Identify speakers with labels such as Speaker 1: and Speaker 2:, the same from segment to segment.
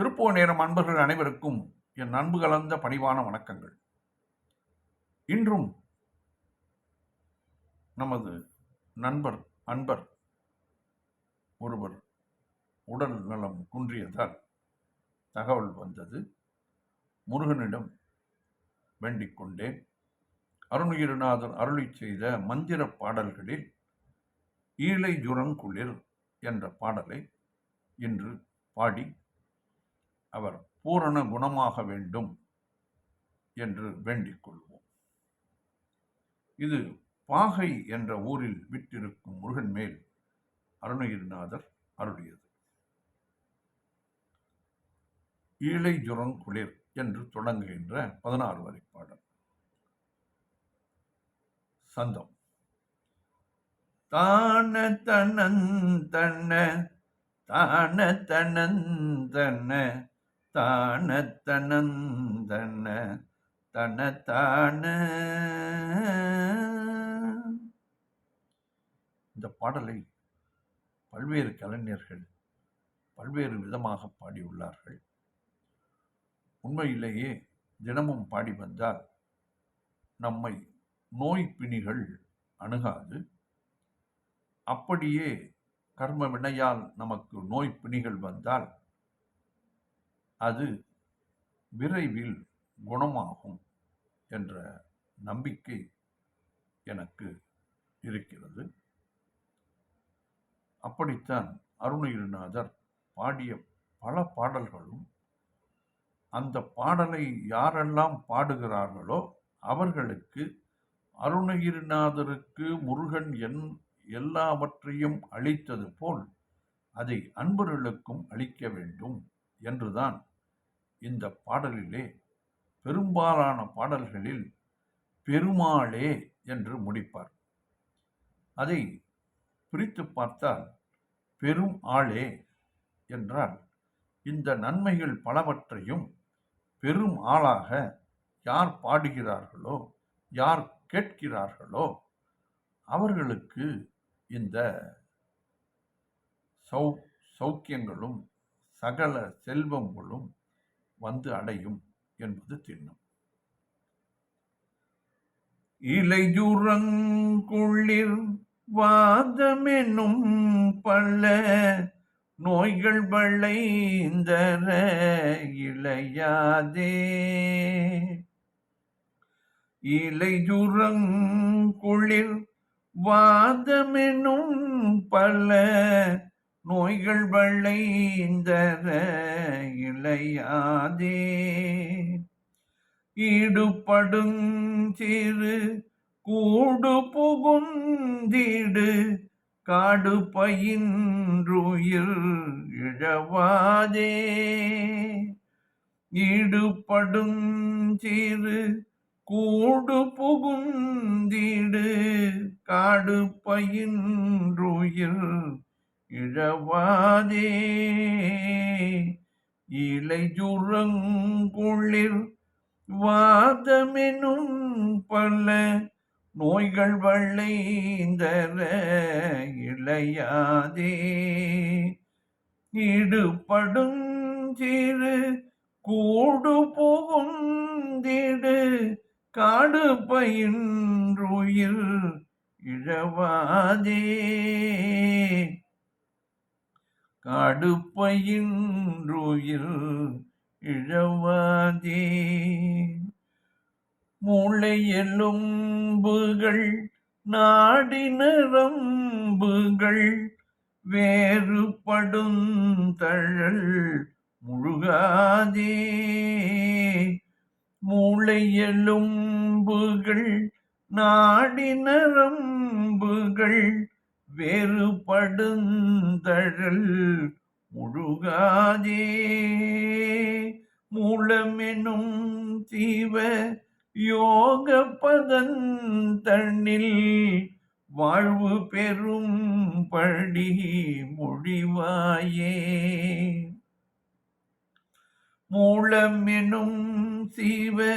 Speaker 1: திருப்போ நேரம் அன்பர்கள் அனைவருக்கும் என் அன்பு கலந்த பணிவான வணக்கங்கள். இன்றும் நமது நண்பர் அன்பர் ஒருவர் உடல் நலம் குன்றியதால் தகவல் வந்தது. முருகனிடம் வேண்டிக் கொண்டேன். அருணகிரிநாதர் அருளி செய்த மந்திர பாடல்களில் ஈழை ஜுரங்குளிர் என்ற பாடலை இன்று பாடி அவர் பூரண குணமாக வேண்டும் என்று வேண்டிக் கொள்வோம். இது பாகை என்ற ஊரில் விட்டிருக்கும் முருகன் மேல் அருணகிரிநாதர் அருளியது. ஈழை ஜுரங்குளிர் என்று தொடங்குகின்ற பதினாறு வரை பாடல். சந்தம். தான தனந்தன தான தனந்தன தான தனந்தன தன தான. இந்த பாடலை பல்வேறு கலைஞர்கள் பல்வேறு விதமாக பாடியுள்ளார்கள். உண்மையிலேயே தினமும் பாடி வந்தால் நம்மை நோய் பிணிகள் அணுகாது. அப்படியே கர்ம வினையால் நமக்கு நோய் பிணிகள் வந்தால் அது விரைவில் குணமாகும் என்ற நம்பிக்கை எனக்கு இருக்கிறது. அப்படித்தான் அருணகிரிநாதர் பாடிய பல பாடல்களும் அந்த பாடலை யாரெல்லாம் பாடுகிறார்களோ அவர்களுக்கு அருணகிரிநாதருக்கு முருகன் என் எல்லாவற்றையும் அளித்தது போல் அதை அன்பர்களுக்கும் அளிக்க வேண்டும் என்றுதான் இந்த பாடலிலே பெரும்பாலான பாடல்களில் பெருமாளே என்று முடிப்பார். அதை பிரித்து பார்த்தால் பெரும் ஆளே என்றால் இந்த நன்மைகள் பலவற்றையும் பெரும் ஆளாக யார் பாடுகிறார்களோ யார் கேட்கிறார்களோ அவர்களுக்கு இந்த சௌ சௌக்கியங்களும் சகல செல்வங்களும் வந்து அடையும் என்பது திண்ணம். இலையுறங்குளிர் வாதமெனும் பல நோய்கள் வளைந்தர இளையாதே. இலையுறங்குளிர் வாதமெனும் பல நோய்கள் வளைந்தர இளையாதே ஈடுபடுஞ்சிறு கூடு புகுந்திடு காடு பயின்றுயிர் இழவாதே. ஈடுபடுஞ்சிறு கூடு புகுந்திடு காடு பயின்றுயிர் இழவாதே. இலைஜுறங்குளிர் வாதமெனும் பல நோய்கள் வளைந்தர இளையாதே. ஈடுபடும் சிறு கூடு புகுந்திடு காடு பயின்றுயிர் இழவாதே. காடு இழவாதே. மூளை எலும்புகள் நாடி நரம்புகள் வேறுபடும் தழல் முழுகாதே. மூளை எலும்புகள் நாடி நரம்புகள் வேறுபடுந்தழல் முழுகாதே. மூலமெனும் தீவ யோக பதந்தண்ணில் வாழ்வு பெறும் படி முடிவாயே. மூலமெனும் சீவ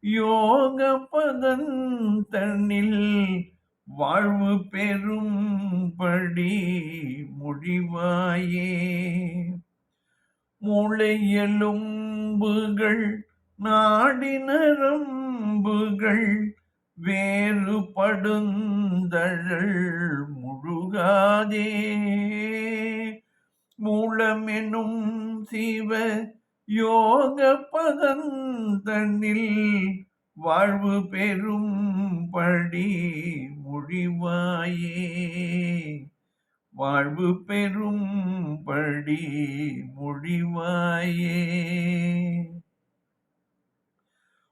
Speaker 1: யோக பதன் தண்ணில் வாழ்வு பெறும்படி முடிவாயே. மூளை எலும்புகள் நாடி நரம்புகள் வேறுபடுந்தழல் முழுகாதே. மூலமெனும் சிவ யோக பதந்தனில் வாழ்வு பெறும் படி மொழிவாயே. வாழ்வு பெறும் படி முடிவாயே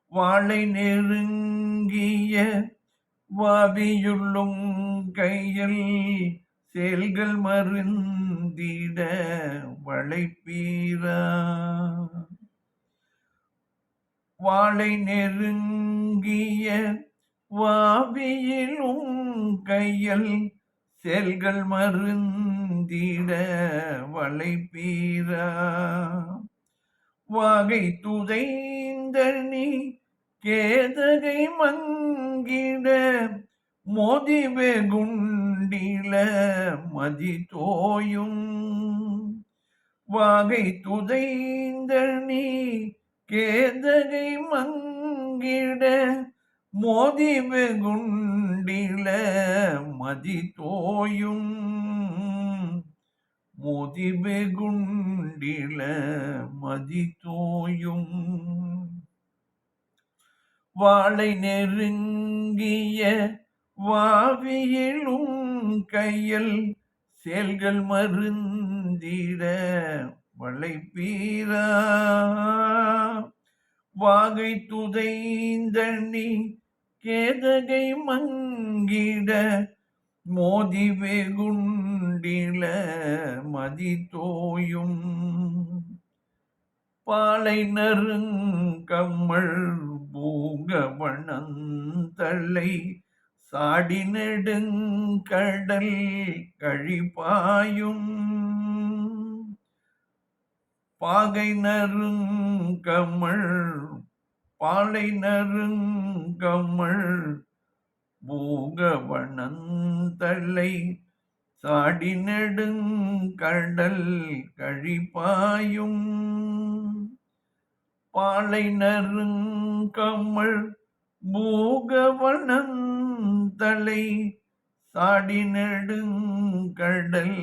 Speaker 1: வாழை நெருங்கிய வாவியுள்ளும் கையில் செயல்கள் மருந்திட வளைப்பீரா. வாழை நெருங்கிய வாவியிலும் கையல் செல்கள் மருந்திட வளைப்பீரா. வாகை துதைந்த நீ கேதகை மங்கிட மோதி வெகுண்டில மதி தோயும். வாகை துதைந்த நீ கேதகை மங்கிட மோதி வெகுண்டில மதி தோயும் மோதி வெகுண்டில மதி தோயும் வாழை நெருங்கிய வாவியிலும் கையில் செயல்கள் மருந்திட வளைப்பீரா. வாகை துதைந்தண்ணி கேதகை மங்கிட மோதி வெகுண்டில மதி தோயும் பாலை நறுங்கம்மல் பூங்கவனந்தலை சாடி நெடுங்கடல் கழிப்பாயும் பாகை நறுங்கமள் பாலை நறுங்கமள் பூகவனந்தலை சாடி நெடுங்கடல் கழிப்பாயும். பாலை நறுங்கமல் பூகவனந்தலை சாடி நெடுங்கடல்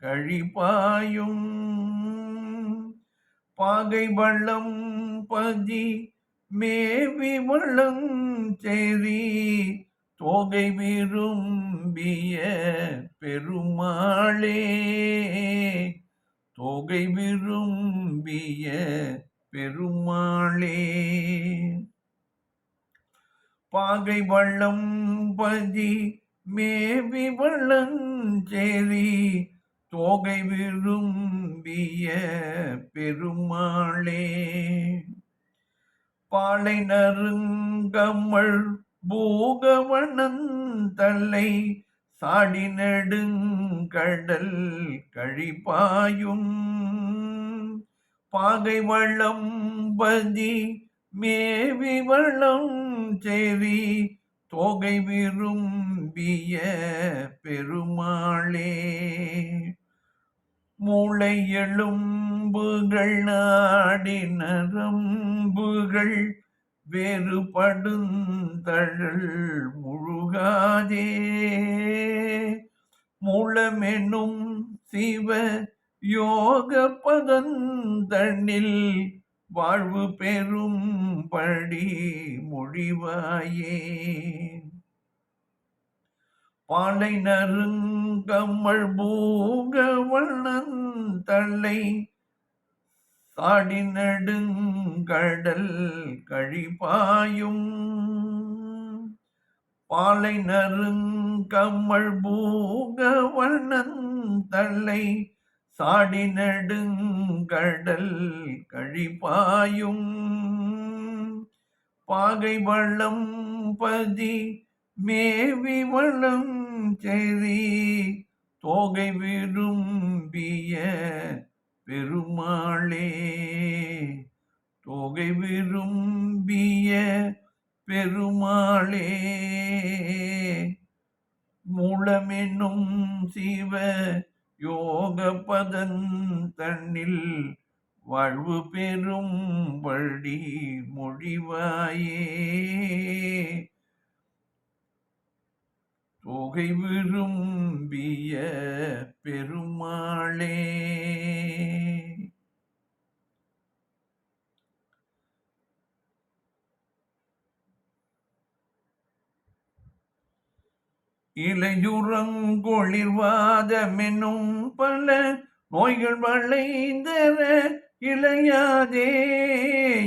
Speaker 1: கழிப்பாயும். பாகை வள்ளம் பதி மேவி வள்ளம் சேரி தோகை விரும்பிய பெருமாளே. தோகை விரும்பிய பெருமாளே. பாகை வள்ளம் பதி மேவி வள்ளஞ்சேரி தோகை விரும்பிய பெருமாளே. பாலை நறுங்கமல் பூகவனந்தலை சாடி நெடுங்கடல் கழிப்பாயும். பாகை வள்ளம் பதி மேவி வளம் செவி தோகை விரும்பிய பெருமாளே. மூளை எழும்புகள் நாடி நரம்புகள் வேறுபடுந்தழல் முழுகாதே. மூலமெனும் சிவ யோக பதந்தனில் வாழ்வு பெறும் படி மொழிவாயே. பாலை நறுங்கமல் பூக தள்ளை சாடி நெடுங்கடல் கழிப்பாயும் பாலை நறுங்கமல் பூக தள்ளை சாடி நெடுங்கடல் கழிப்பாயும் பாகை வள்ளம் பதி மேவி வளம் செறி தோகை விரும்பிய பெருமாளே. தோகை விரும்பிய பெருமாளே. மூலமென்னும் சிவ யோக பதன் தன்னில் வாழ்வு பெறும் வழி மொழிவாயே. புகை விரும்பிய பெருமாளே. இலையுறங்கொளிர்வாதமெனும் பல நோய்கள் வளைந்தர இளையாதே.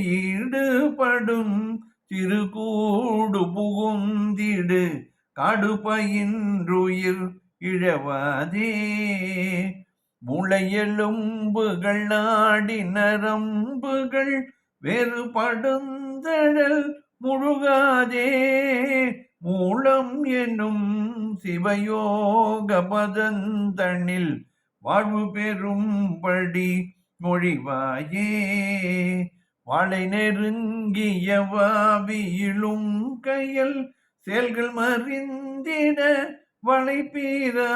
Speaker 1: ஈடுபடும் திருக்கூடு புகுந்திடு கடுப்பயின்றுயிர் இழவாதே. முளையெலும்புகள் நாடி நரம்புகள் வேறுபடுந்தழல் முழுகாதே. மூலம் என்னும் சிவயோக பதந்தனில் வாழ்வு பெறும்படி மொழிவாயே. வாழை நெருங்கிய வாவியிலும் கையல் செயல்கள் மறிந்திட வளைப்பீரா?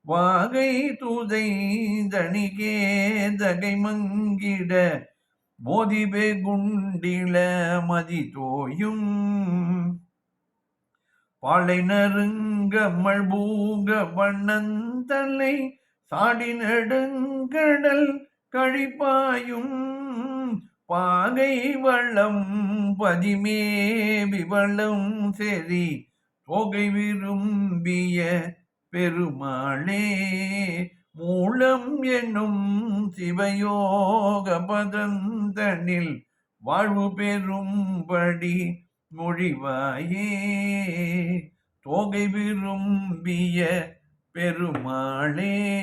Speaker 1: வாகை தூதை தணிகே தகை மங்கிட போதிபே குண்டில மதி தோயும். பாலை நறுங்கமல் பூக வண்ணந்தலை சாடி நெடுங்கடல் கழிப்பாயும். பாகை வள்ளம் பதிமேவி வள்ளம் செறி தொகை விரும்பிய பெருமாளே மூலம் என்னும் சிவயோக பதந்தனில் வாழ்வு பெறும்படி மொழிவாயே. தொகை விரும்பிய பெருமாளே.